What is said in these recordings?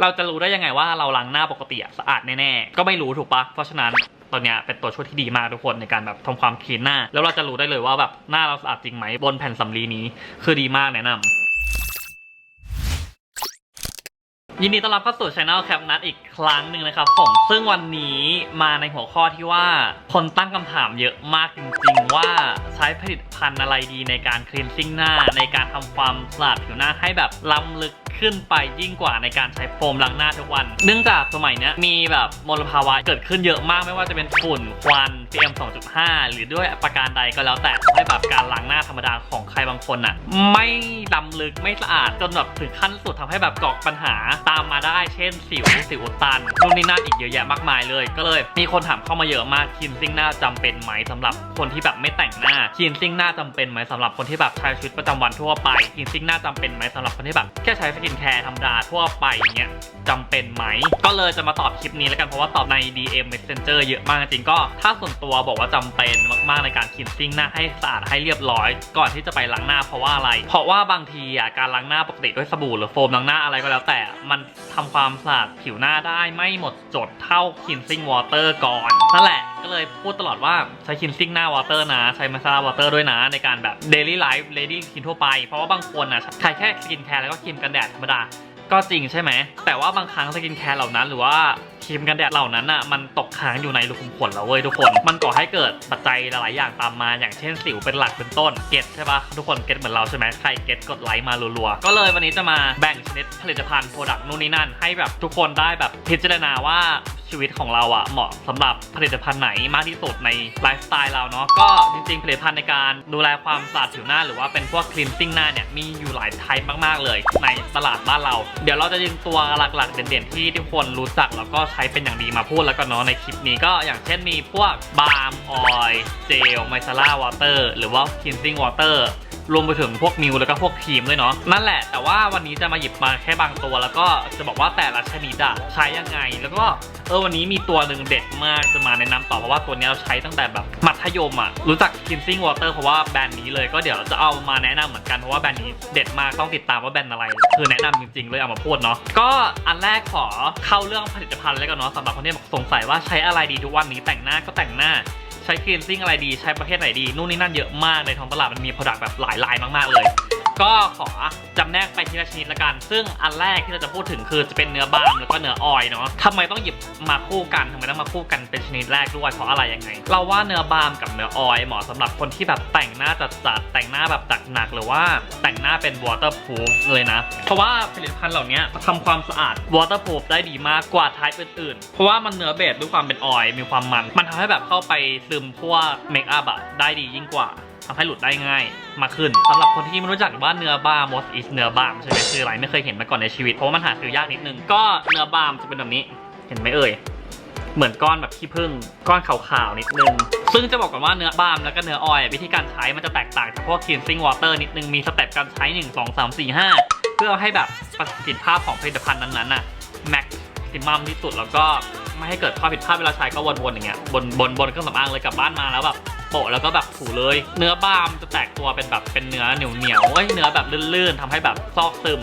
เราจะรู้ได้ยังไงว่าเราล้างหน้าปกติสะอาดแน่ๆก็ไม่รู้ถูกปะเพราะฉะนั้นตัวเนี้ยเป็นตัวช่วยที่ดีมากทุกคนในการแบบทำความคลีนหน้า แล้วเราจะรู้ได้เลยว่าแบบหน้าเราสะอาดจริงไหมบนแผ่นสำลีนี้คือดีมากแนะนำยินดีต้อนรับเข้าสู่ช anel แคปนัทอีกครั้งหนึ่งนะครับผมซึ่งวันนี้มาในหัวข้อที่ว่าคนตั้งคำถามเยอะมากจริงๆ ว่าใช้ผลิตภัณฑ์อะไรดีในการคลีนซิ่งหน้า ในการทำความสะอาดผิวหน้าให้แบบล้ำลึก ขึ้นไปยิ่งกว่าในการใช้โฟมล้างหน้าทุกวัน เนื่องจากสมัยนี้มีแบบมลภาวะเกิดขึ้นเยอะมากไม่ว่าจะเป็นฝุ่นควัน PM 2.5 หรือด้วยประการใดก็แล้วแต่ให้แบบการล้างหน้าธรรมดาของใครบางคนอะไม่ล้ำลึกไม่สะอาดจนแบบถึงขั้นสุดทำให้แบบก่อปัญหาตามมาได้เช่นสิวสิวตันนู่นนี่นั่นอีกเยอะแยะมากมายเลย ก็เลยมีคนถามเข้ามาเยอะมากคินซิ่งหน้าจำเป็นไหมสำหรับคนที่แบบไม่แต่งหน้าคินซิ่งหน้าจำเป็นไหมสำหรับคนที่แบบใช้ชีวิตประจำวันทั่วไปคินซิ่งหน้าจำเป็นไหมสำหรับคนที่แบบแค่ใช้สกินแคร์ธรรมดาทั่วไปเงี้ยจำเป็นไหม ก็เลยจะมาตอบคลิปนี้แล้วกันเพราะว่าตอบใน DM Messenger เยอะมากจริงก็ ถ้าส่วนตัวบอกว่าจำเป็นมากๆในการคินซิ่งหน้าให้สะอาดให้เรียบร้อย ก่อนที่จะไปล้างหน้าเพราะว่าอะไร เพราะว่าบางทีอะการล้างหน้าปกติด้วยสบู่หรือโฟมล้างหน้าอะไรก็แล้วแต่มันทำความสะอาดผิวหน้าได้ไม่หมดจดเท่า cleansing water ก่อนนั่นแหละ ก็เลยพูดตลอดว่าใช้ cleansing หน้า water นะ ใช้ mascara water ด้วยนะ ในการแบบ daily life lady skin ทั่วไป เพราะว่าบางคนอะใช้แค่ skin care แล้วก็ครีมกันแดดธรรมดาก็จริงใช่ไหม แต่ว่าบางครั้งสกินแคร์เหล่านั้นหรือว่าครีมกันแดดเหล่านั้นอะมันตกค้างอยู่ในรูขุมขนแล้วเว้ยทุกคน มันก่อให้เกิดปัจจัยหลายๆอย่างตามมา อย่างเช่นสิวเป็นหลักเป็นต้น เก็ตใช่ปะทุกคนเก็ตเหมือนเราใช่ไหมใครเก็ตกดไลค์มารัวๆ ก็เลยวันนี้จะมาแบ่งชนิดผลิตภัณฑ์โปรดักต์นู่นนี่นั่น ให้แบบทุกคนได้แบบพิจารณาว่า ชีวิตของเราอะเหมาะสำหรับผลิตภัณฑ์ไหนมากที่สุดในไลฟ์สไตล์เราเนาะก็จริงๆ ผลิตภัณฑ์ในการดูแลความสะอาดผิวหน้า หรือว่าเป็นพวกคลีนซิ่งหน้าเนี่ยมีอยู่หลายไทป์มากๆเลย ในตลาดบ้านเรา เดี๋ยวเราจะยิงตัวหลักๆ เด่นๆ ที่ทุกคนรู้จักแล้วก็ใช้เป็นอย่างดีมาพูดแล้วก็เนาะในคลิปนี้ก็อย่างเช่นมีพวกบาล์มออยล์เจลไมซาร่าวอเตอร์หรือว่าคลีนซิ่งวอเตอร์ รวมไปถึงพวกมิวแล้วก็พวกครีมด้วยเนาะนั่นแหละแต่ว่าวันนี้จะมาหยิบมาแค่บางตัว แล้วก็จะบอกว่าแต่ละชนิดอะใช้ยังไง แล้วก็เออวันนี้มีตัวหนึ่งเด็ดมากจะมาแนะนำต่อเพราะว่าตัวนี้เราใช้ตั้งแต่แบบมัธยมอะรู้จัก cleansing water เพราะว่าแบรนด์นี้เลยก็เดี๋ยวจะเอามาแนะนำเหมือนกันเพราะว่าแบรนด์นี้เด็ดมากต้องติดตามว่าแบรนด์อะไร คือแนะนำจริงๆเลยเอามาพูดเนาะก็อันแรกขอเข้าเรื่องผลิตภัณฑ์เลยกันเนาะสำหรับคนที่สงสัยว่าใช้อะไรดีทุกวันนี้แต่งหน้าก็แต่งหน้า ใช้คลีนซิ่งอะไรดีใช้ประเภทไหนดีนู่นนี่นั่นเยอะมากในท้องตลาดมันมีผลิตแบบหลายลายมากๆเลย ก็ขอจำแนกไปทีละชนิดละกัน ซึ่งอันแรกที่เราจะพูดถึงคือจะเป็นเนื้อบาล์มแล้วก็เนื้อออยเนาะทำไมต้องหยิบมาคู่กันทำไมต้องมาคู่กันเป็นชนิดแรกด้วยเพราะอะไรยังไง เราว่าเนื้อบาล์มกับเนื้อออยเหมาะสำหรับคนที่แบบแต่งหน้าจัดๆแต่งหน้าแบบจัดหนักหรือว่าแต่งหน้าเป็น waterproof เลยนะ เพราะว่าผลิตภัณฑ์เหล่านี้ทำความสะอาด waterproof ได้ดีมากกว่า type อื่นๆ เพราะว่ามันเนื้อเบสด้วยความเป็นออยมีความมัน มันทำให้แบบเข้าไปซึมพวกเมคอัพอะได้ดียิ่งกว่า ทำให้หลุดได้ง่ายมากขึ้นสำหรับคนที่ไม่รู้จักว่าเนื้อบาล์ม what is เนื้อบาล์มใช่ไหมคืออะไรไม่เคยเห็นมาก่อนในชีวิตเพราะว่ามันหาซื้อยากนิดนึงก็เนื้อบาล์มจะเป็นแบบนี้ เห็นไหมเอ่ยเหมือนก้อนแบบขี้ผึ้งก้อนขาวๆนิดนึง ซึ่งจะบอกก่อนว่าเนื้อบาล์มแล้วก็เนื้อออยวิธีการใช้มันจะแตกต่างจากพวก cleansing water นิดนึงมีสเต็ปการใช้ 1 2 3 4 5 เพื่อให้แบบประสิทธิภาพของผลิตภัณฑ์นั้นๆน่ะ maximum ที่สุดแล้วก็ไม่ให้เกิดข้อผิดพลาดเวลาใช้ก็วนๆอย่างเงี้ยบนบนบนเครื่องสำอางเลยกลับบ้านมาแล้วแบบ โปะแล้วก็แบบถูเลย เนื้อบาล์มจะแตกตัวเป็นแบบเป็นเนื้อเหนียวเหนียวเอ้ยเนื้อแบบลื่นๆทำให้แบบซอกซึม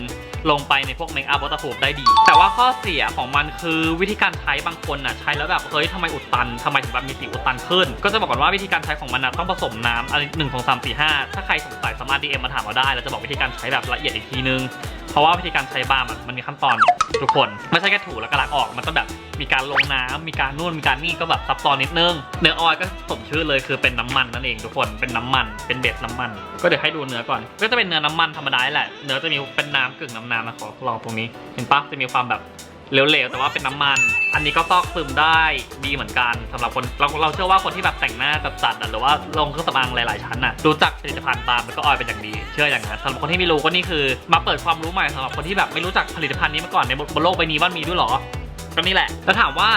ลงไปในพวกเมคอัพวัตถุได้ดี แต่ว่าข้อเสียของมันคือวิธีการใช้บางคนน่ะใช้แล้วแบบเฮ้ยทำไมอุดตันทำไมถึงแบบมีสิวอุดตันขึ้น ก็จะบอกก่อนว่าวิธีการใช้ของมันนะต้องผสมน้ำอันหนึ่งสองสามสี่ห้าถ้าใครสงสัยสามารถ DM มาถามเราได้ เราจะบอกวิธีการใช้แบบละเอียดอีกทีนึง เพราะว่าวิธีการใช้บ้ามันมันมีขั้นตอนทุกคน ไม่ใช่แค่ถูแล้วก็ล้างออกมันต้องแบบมีการลงน้ำมีการนู่นมีการนี่ก็แบบซับซ้อนนิดนึงเนื้อออยก็สมชื่อเลยคือเป็นน้ำมันนั่นเองทุกคนเป็นน้ำมันเป็นเบสน้ำมัน ก็เดี๋ยวให้ดูเนื้อก่อน ก็จะเป็นเนื้อน้ำมันธรรมดาแหละเนื้อจะมีเป็นน้ำกึ่งน้ำน้ำนะขอลองตรงนี้ เห็นปะจะมีความแบบ เหลวๆแต่ว่าเป็นน้ำมัน อันนี้ก็ซอกซึมได้ดีเหมือนกันสำหรับคนเราเราเชื่อว่าคนที่แบบแต่งหน้าจัดๆอะหรือว่าลงเครื่องสำอางหลายๆชั้นน่ะรู้จักผลิตภัณฑ์บาล์มแล้วก็ออยเป็นอย่างดี เชื่ออย่างนั้นสำหรับคนที่ไม่รู้ก็นี่คือมาเปิดความรู้ใหม่สำหรับคนที่แบบไม่รู้จักผลิตภัณฑ์นี้มาก่อนในบนโลกใบนี้ว่ามีด้วยเหรอ ก็นี่แหละ แล้วถามว่า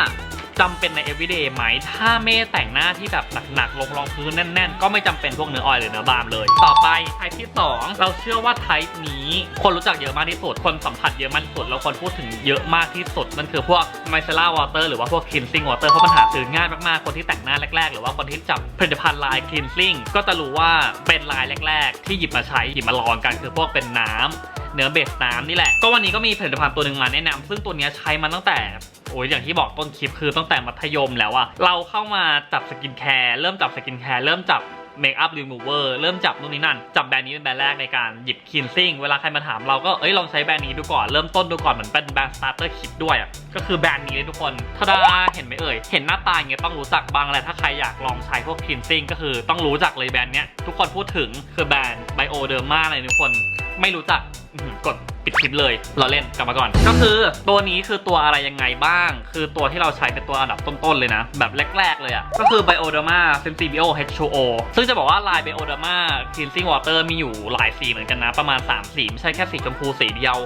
จำเป็นใน everyday ไหม ถ้าไม่แต่งหน้าที่แบบหนักๆลงรองพื้นแน่น ๆ ก็ไม่จำเป็นพวกเนื้อออยหรือเนื้อบาล์มเลย ต่อไปไทป์ที่ 2 เราเชื่อว่าไทป์นี้คนรู้จักเยอะมากที่สุด คนสัมผัสเยอะมากที่สุดแล้วคนพูดถึงเยอะมากที่สุดนั่นคือพวก micellar water หรือว่าพวก cleansing water เพราะมันหาซื้อง่ายมากๆ คนที่แต่งหน้าแรก ๆ หรือว่าคนที่จับผลิตภัณฑ์ลาย cleansing ก็จะรู้ว่าเป็นลายแรก ๆ ที่หยิบมาใช้หยิบมาลองกันคือพวกเป็นน้ำ เนื้อเบสน้ำนี่แหละ ก็วันนี้ก็มีผลิตภัณฑ์ตัวหนึ่งมาแนะนำซึ่งตัวนี้ใช้มาตั้งแต่โอ้ยอย่างที่บอกต้นคลิปคือตั้งแต่มัธยมแล้วอะเราเข้ามาจับสกินแคร์เริ่มจับสกินแคร์เริ่มจับเมคอัพรีมูเวอร์เริ่มจับนู่นนี่นั่น จับแบรนด์นี้เป็นแบรนด์แรกในการหยิบคินซิ่งเวลาใครมาถามเราก็เอ้ยลองใช้แบรนด์นี้ดูก่อน เริ่มต้นดูก่อนเหมือนเป็นแบรนด์สตาร์เตอร์คิดด้วยอะก็คือแบรนด์นี้เลยทุกคนทาดาเห็นไหมเอ่ย เห็นหน้าตาอย่างเงี้ยต้องรู้จักบ้างแหละถ้าใครอยากลองใช้พวกคินซิ่งก็คือต้องรู้จักเลยแบรนด์เนี้ยทุกคนพูดถึงคือแบรนด์ไบโอเดอร์มาเลยทุกคนไม่รู้จัก กดปิดคลิปเลย เราเล่นกลับมาก่อน ก็คือตัวนี้คือตัวอะไรยังไงบ้าง คือตัวที่เราใช้เป็นตัวอันดับต้นๆเลยนะ แบบแรก ๆ เลยอะ่ะ ก็คือ Bioderma Sensibio H2O ซึ่งจะบอกว่าลาย Bioderma Cleansing Water มีอยู่หลายสีเหมือนกันนะ ประมาณ 3 สีไม่ใช่แค่สีชมพูสีเดียว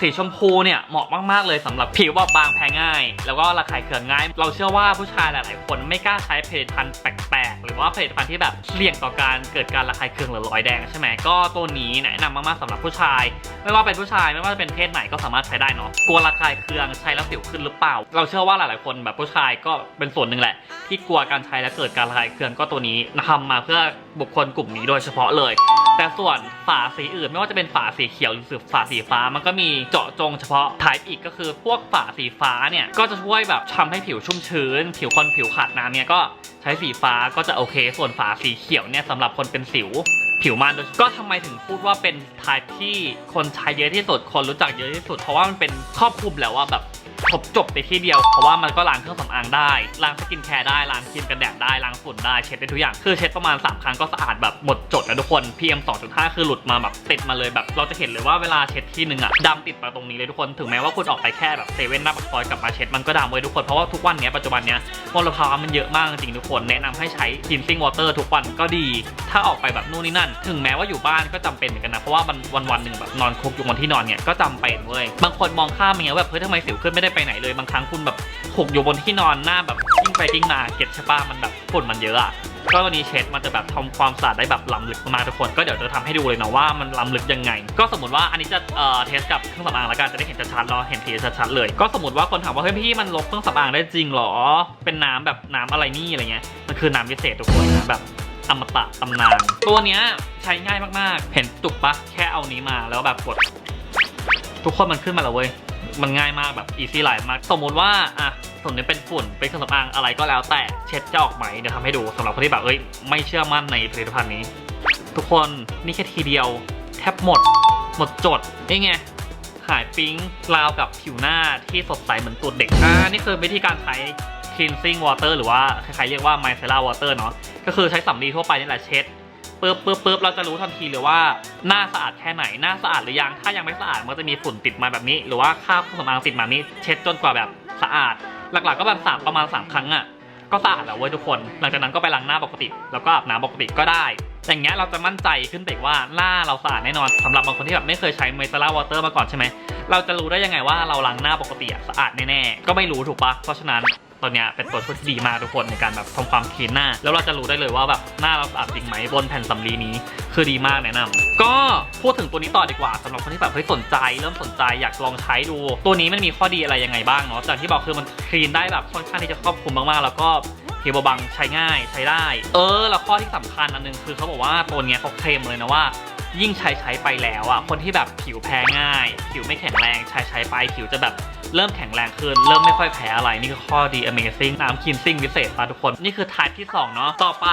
สีชมพูเนี่ยเหมาะมาก ๆ เลยสำหรับผิวบบบางแพ้ง่าย แล้วก็ระคายเคืองง่าย เราเชื่อว่าผู้ชายหลาย ๆ คนไม่กล้าใช้ผลิตภัณฑ์แปลก หรือว่าผลิตภัณฑ์ที่แบบเสี่ยงต่อการเกิดการระคายเคืองหรือรอยแดงใช่ไหมก็ตัวนี้แนะนำมากๆสำหรับผู้ชาย ไม่ว่าเป็นผู้ชายไม่ว่าจะเป็นเพศไหนก็สามารถใช้ได้เนาะกลัวระคายเคืองใช้แล้วสิวขึ้นหรือเปล่า เราเชื่อว่าหลายๆคนแบบผู้ชายก็เป็นส่วนหนึ่งแหละ ที่กลัวการใช้แล้วเกิดการระคายเคืองก็ตัวนี้ทำมาเพื่อบุคคลกลุ่มนี้โดยเฉพาะเลย แต่ส่วนฝาสีอื่นไม่ว่าจะเป็นฝาสีเขียวหรือฝาสีฟ้ามันก็มีเจาะจงเฉพาะ type อีกก็คือพวกฝาสีฟ้าเนี่ยก็จะช่วยแบบทำให้ผิวชุ่มชื้น ผิวคนผิวขาดน้ำเนี่ยก็ ใช้สีฟ้าก็จะโอเค ส่วนฝาสีเขียวเนี่ยสำหรับคนเป็นสิวผิวมันโดยก็ทำไมถึงพูดว่าเป็นทายที่คนใช้เยอะที่สุดคนรู้จักเยอะที่สุด เพราะว่ามันเป็นครอบคลุมแล้วว่าแบบ ครบจบในที่เดียว เพราะว่ามันก็ล้างเครื่องสำอางได้ ล้างสกินแคร์ได้ ล้างครีมกันแดดได้ ล้างฝุ่นได้ เช็ดได้ทุกอย่าง คือเช็ดประมาณ 3 ครั้งก็สะอาดแบบหมดจดนะทุกคน PM 2.5 คือหลุดมาแบบติดมาเลยแบบ เราจะเห็นเลยว่าเวลาเช็ดที่หนึ่งอะดำติดมาตรงนี้เลยทุกคน ถึงแม้ว่าคุณออกไปแค่แบบเซเว่นหน้าปากซอยกลับมาเช็ดมันก็ดำเว้ยทุกคน เพราะว่าทุกวันเนี้ยปัจจุบันเนี้ยมลภาวะมันเยอะมากจริงทุกคน แนะนำให้ใช้ cleansing water ทุกวันก็ดี ถ้าออกไปแบบนู่นนี่นั่น ถึงแม้ว่าอยู่บ้านก็จำเป็นเหมือนกันนะ เพราะว่าวันวันหนึ่งแบบนอนคุกอยู่บนที่นอนเนี่ยก็จำเป็นเว้ย บางคนมองข้ามอย่างเงี้ยแบบเฮ้ยทำไมสิวขึ้นไม่ได้ไปไหนเลยบางครั้งคุณแบบคุกอยู่บนที่นอนหน้าแบบกิ้งไปกิ้งมาเก็บใช่ปะมันแบบฝุ่นมันเยอะอะก็ตัวนี้เช็ดมันจะแบบทำความสะอาดได้แบบล้ำลึกมากทุกคนก็เดี๋ยวจะทำให้ดูเลยนะว่ามันล้ำลึกยังไง ก็สมมติว่าอันนี้จะเอ่อเทสกับเครื่องสำอางแล้วกันจะได้เห็นชัดๆเนาเห็นทีชัดๆเลย ก็สมมติว่าคนถามว่าเฮ้ยพี่มันลบเครื่องสำอางได้จริงหรอ เป็นน้ำแบบน้ำอะไรนี่อะไรเงี้ยมันคือน้ำพิเศษทุกคนนะแบบอมตะตำนาน ตัวเนี้ยใช้ง่ายมากๆ เห็นจุกปะแค่เอานี้มาแล้วแบบกด ทุกคนมันขึ้นมาแล้วเว้ย มันง่ายมากแบบ easy line มาก สมมติว่าอะส่วนนี้เป็นฝุ่นเป็นเครื่องสำอางอะไรก็แล้วแต่เช็ดจะออกไหมเดี๋ยวทำให้ดูสำหรับคนที่แบบเอ้ยไม่เชื่อมั่นในผลิตภัณฑ์นี้ ทุกคนนี่แค่ทีเดียวแทบหมด หมดจดนี่ไงหายปิ๊งราวกับผิวหน้าที่สดใสเหมือนตูดเด็กอ่านี่คือวิธีการใช้ cleansing water หรือว่าใครๆเรียกว่า micellar water เนาะก็คือใช้สำลีทั่วไปนี่แหละเช็ด ปึ๊บปึ๊บปึ๊บเราจะรู้ทันทีเลยว่าหน้าสะอาดแค่ไหนหน้าสะอาดหรือยังถ้ายังไม่สะอาดมันก็จะมีฝุ่นติดมาแบบนี้ หรือว่าคราบเครื่องสำอางติดมาแบบนี้ เช็ดจนกว่าแบบสะอาด หลักๆก็แบบสามประมาณ 3 ครั้งอะ่ะก็สะอาดแล้วเว้ยทุกคน หลังจากนั้นก็ไปล้างหน้าปกติ แล้วก็อาบน้ำปกติก็ได้ อย่างเงี้ยเราจะมั่นใจขึ้นไปว่าหน้าเราสะอาดแน่นอนสำหรับบางคนที่แบบไม่เคยใช้เมซาร่าวอเตอร์มาก่อนใช่ไหมเราจะรู้ได้ยังไงว่าเราล้างหน้าปกติสะอาดแน่ๆก็ไม่รู้ถูกปะเพราะฉะนั้น ตัวเนี้ยเป็นตัวช่วยที่ดีมากทุกคนในการแบบทำความคลีนหน้า แล้วเราจะรู้ได้เลยว่าแบบหน้าเราสะอาดจริงไหมบนแผ่นสำลีนี้คือดีมากแนะนำก็พูดถึงตัวนี้ต่อดีกว่าสำหรับคนที่แบบเฮ้ยสนใจ เริ่มสนใจอยากลองใช้ดู ตัวนี้มันมีข้อดีอะไรยังไงบ้างเนาะจากที่บอกคือมันคลีนได้แบบค่อนข้างที่จะครอบคลุมมากๆแล้วก็ผิวบางใช้ง่ายใช้ได้ เออ แล้วข้อที่สำคัญอันหนึงคือเขาบอกว่าตัวเนี้ยเขาเคลมเลยนะว่า ยิ่งใช้ใช้ไปแล้วอะคนที่แบบผิวแพ้ง่าย ผิวไม่แข็งแรงใช้ใช้ไปผิวจะแบบเริ่มแข็งแรงขึ้น เริ่มไม่ค่อยแพ้อะไร นี่คือข้อดี amazing น้ำคินซิ่งพิเศษป่ะทุกคน นี่คือ type ที่ 2 เนาะต่อไป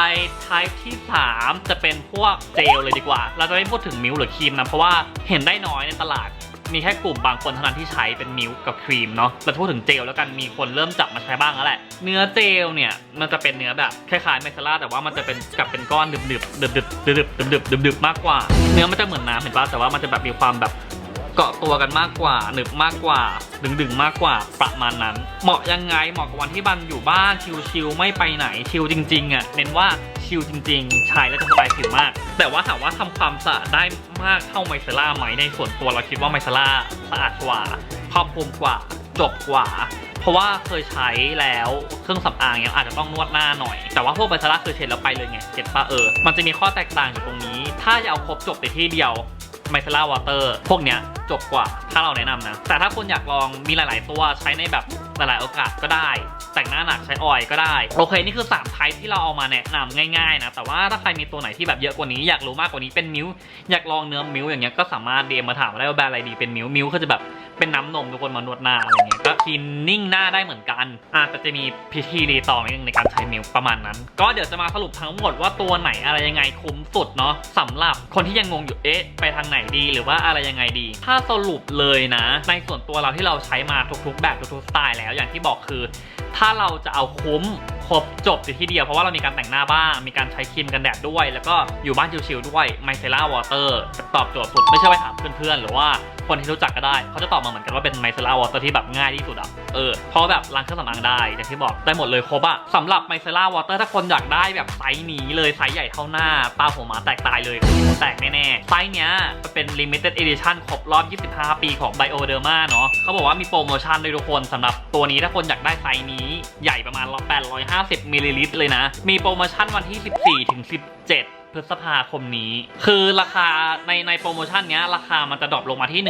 type ที่ 3 จะเป็นพวกเจลเลยดีกว่า เราจะไม่พูดถึงมิลหรือครีมนะ เพราะว่าเห็นได้น้อยในตลาด มีแค่กลุ่มบางคนเท่านั้นที่ใช้เป็นมิลค์กับครีมเนาะเราพูดถึงเจลแล้วกันมีคนเริ่มจับมาใช้บ้างแล้วแหละ เนื้อเจลเนี่ยมันจะเป็นเนื้อแบบคล้ายๆเมซาร่าแต่ว่ามันจะเป็นกลับเป็นก้อนดึบๆดึบๆดึบๆดึบๆดึบๆมากกว่า เนื้อมันจะเหมือนน้ำเห็นป่ะแต่ว่ามันจะแบบมีความแบบ เกาะตัวกันมากกว่าหนึบมากกว่า ดึงดึงมากกว่าประมาณนั้น เหมาะยังไงเหมาะกับวันที่บันอยู่บ้านชิลๆไม่ไปไหนชิลจริงๆอะเน้นว่าชิลจริงๆใช้แล้วจะสบายผิวมาก แต่ว่าถามว่าทำความสะอาดได้มากเท่าไมเซล่าไหมในส่วนตัวเราคิดว่าไมเซล่าสะอาดกว่าครอบคลุมกว่าจบกว่าเพราะว่าเคยใช้แล้วเครื่องสำอางยังอาจจะต้องนวดหน้าหน่อย แต่ว่าพวกไมเซล่าคือเช็ดแล้วไปเลยไงเก็ตปะเออ มันจะมีข้อแตกต่างอยู่ตรงนี้ ถ้าจะเอาครบจบในที่เดียว ไมเซล่าวอเตอร์พวกเนี้ยจบกว่าถ้าเราแนะนำนะ แต่ถ้าคุณอยากลองมีหลาย ๆ ตัวใช้ในแบบหลาย ๆ โอกาสก็ได้ แต่งหน้าหนักใช้ออยล์ก็ได้ โอเค นี่คือ3ไทป์ที่เราเอามาแนะนำง่าย ๆ นะ แต่ว่าถ้าใครมีตัวไหนที่แบบเยอะกว่านี้อยากรู้มากกว่านี้เป็นมิวอยากลองเนื้อมิวอย่างเงี้ยก็สามารถเดมมาถามได้ว่าแบรนด์อะไรดีเป็นมิวมิวก็จะแบบ เป็นน้ำนมทุกคนมานวดหน้าอะไรเงี้ยก็คลีนนิ่งหน้าได้เหมือนกันอ่าจจะมีพิธีรีตองนิดนึงในการใช้มิวประมาณนั้น ก็เดี๋ยวจะมาสรุปทั้งหมดว่าตัวไหนอะไรยังไงคุ้มสุดเนาะสำหรับคนที่ยังงงอยู่เอ๊ะไปทางไหนดีหรือว่าอะไรยังไงดี ถ้าสรุปเลยนะ ในส่วนตัวเราที่เราใช้มาทุกๆ แบบทุกๆสไตล์แล้วอย่างที่บอกคือ ถ้าเราจะเอาคุ้มครบจบอยู่ที่เดียวเพราะว่าเรามีการแต่งหน้าบ้าง มีการใช้ครีมกันแดดด้วย แล้วก็อยู่บ้านชิวๆด้วยไมเซล่าวอเตอร์ตอบโจทย์สุดไม่ใช่ไปถามเพื่อนๆหรือว่าคนที่รู้จักก็ได้ เขาจะตอบมาเหมือนกันว่าเป็นไมเซล่าวอเตอร์ที่แบบง่ายที่สุดอะเออเพราะแบบล้างเครื่องสำอางได้อย่างที่บอกได้หมดเลยครบอะสำหรับไมเซล่าวอเตอร์ถ้าคนอยากได้แบบไซส์นี้เลยไซส์ใหญ่เท่าหน้าตาหัวหมาแตกตายเลยหัวแตกแน่ๆไซส์เนี้ยเป็น limited edition ครบรอบ 25 ปีของ Bioderma เนาะเขาบอกว่ามีโปรโมชั่นด้วยทุกคนสำหรับตัวนี้ถ้าคนอยากได้ไซส์นี้ใหญ่ประมาณ 850มิลลิลิตรเลยนะ มีโปรโมชั่นวันที่ 14ถึง17 พฤษภาคมนี้ คือราคาในในโปรโมชั่นเนี้ยราคามันจะดรอปลงมาที่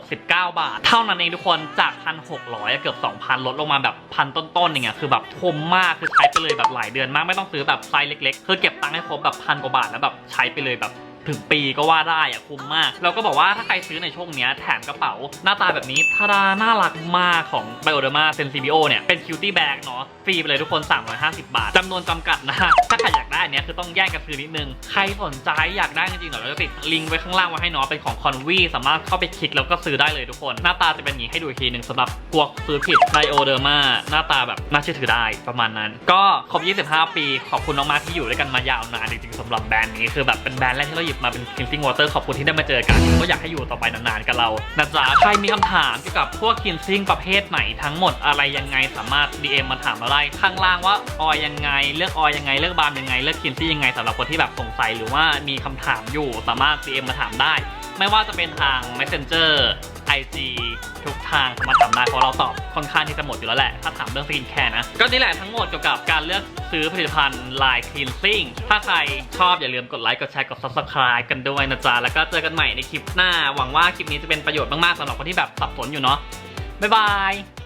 1,069 บาท เท่านั้นเองทุกคนจาก 1,600 เกือบ 2,000 ลดลงมาแบบพันต้นๆอย่างเงี้ยคือแบบคุ้มมากคือใช้ไปเลยแบบหลายเดือนมากไม่ต้องซื้อแบบไซส์เล็ก ๆ คือเก็บตังค์ให้ครบแบบพันกว่าบาทแล้วแบบใช้ไปเลยแบบ ถึงปีก็ว่าได้อะคุ้มมาก แล้วก็บอกว่าถ้าใครซื้อในช่วงเนี้ยแถมกระเป๋า หน้าตาแบบนี้ทาราน่ารักมากของ Bioderma Sensibio เนี่ย เป็น Cutie Bag เนาะฟรีไปเลยทุกคน 350 บาทจำนวนจำกัดนะ ถ้าใครอยากได้อันเนี้ยคือต้องแย่งกันซื้อนิดนึง ใครสนใจอยากได้จริงๆเดี๋ยวเราจะติดลิงก์ไว้ข้างล่างไว้ให้เนาะเป็นของ Convi สามารถเข้าไปคลิกแล้วก็ซื้อได้เลยทุกคน หน้าตาจะเป็นอย่างนี้ให้ดูอีกทีหนึ่งสำหรับกลัวซื้อผิด Bioderma หน้าตาแบบน่าเชื่อถือได้ประมาณนั้น ก็ครบ 25 ปี ขอบคุณมากๆที่อยู่ด้วยกันมายาวนานจริงๆสำหรับแบรนด์นี้คือแบบเป็นแบรนด์แรกที่เราบมาเป็นคินซิ่งวอเตอร์ขอบคุณที่ได้มาเจอกัน ก็อยากให้อยู่ต่อไปนานๆกับเรานะจ๊ะใครมีคำถามเกี่ยวกับพวกคินซิ่งประเภทไหนทั้งหมดอะไรยังไงสามารถ DM มาถามมาได้ข้างล่างว่าออยยังไง เลือกออยยังไงเลือกบามยังไง เลือกคิมซิงยังไงสำหรับคนที่แบบสงสัยหรือว่ามีคำถามอยู่สามารถ DM มาถามได้ ไม่ว่าจะเป็นทาง Messenger IG ทุกทางสามารถถามได้เพราะเราตอบค่อนข้างที่จะหมดอยู่แล้วแหละ ถ้าถามเรื่องสกินแคร์นะ ก็นี่แหละทั้งหมดเกี่ยวกับการเลือกซื้อผลิตภัณฑ์ไลน์คลีนซิ่งถ้าใครชอบอย่าลืมกดไลค์ กดแชร์ กด Subscribe กันด้วยนะจ๊ะ แล้วก็เจอกันใหม่ในคลิปหน้า หวังว่าคลิปนี้จะเป็นประโยชน์มากๆสำหรับคนที่แบบสับสนอยู่เนาะบ๊ายบาย